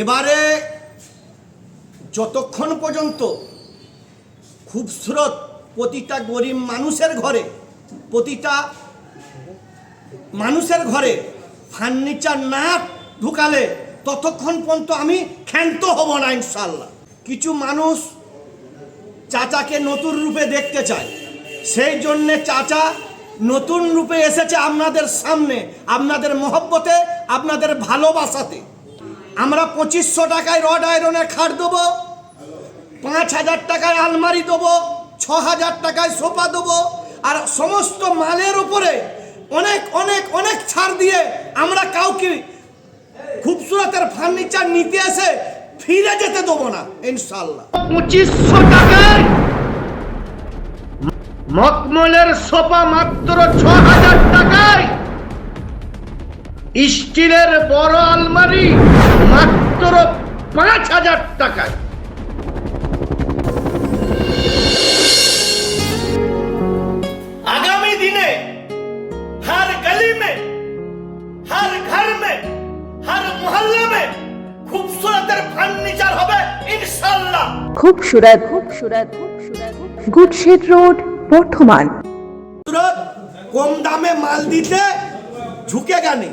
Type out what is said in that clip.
এবারে যতক্ষণ পর্যন্ত খুবসুরত প্রতিটা গরিব মানুষের ঘরে, প্রতিটা মানুষের ঘরে ফার্নিচার না ঢুকালে ততক্ষণ পর্যন্ত আমি ক্ষান্ত হব না ইনশাল্লাহ কিছু মানুষ চাচাকে নতুন রূপে দেখতে চায়, সেই জন্যে চাচা নতুন রূপে এসেছে আপনাদের সামনে, আপনাদের মহব্বতে, আপনাদের ভালোবাসাতে। আমরা পঁচিশশো টাকায় রড আয়রনের খাট দেবো, পাঁচ হাজার টাকায় আলমারি দেবো, ছ হাজার টাকায় সোফা দেবো, আর সমস্ত মালের উপরে অনেক অনেক অনেক ছাড় দিয়ে আমরা কাউকে খুবসুরতের ফার্নিচার নিতে এসে ফিরে যেতে দেবো না ইনশাল্লাহ পঁচিশশো টাকায় মকমলের সোফা মাত্র ছ হাজার স্টিলের বড় আলমারি মাত্র পাঁচ হাজার টাকায়। আগামী দিনে হার গলি মে হার ঘর মে হার মহল্লা মে ফার্নিচার হবে রোড বর্ধমান। কম দামে মাল দিতে ঝুঁকে গানি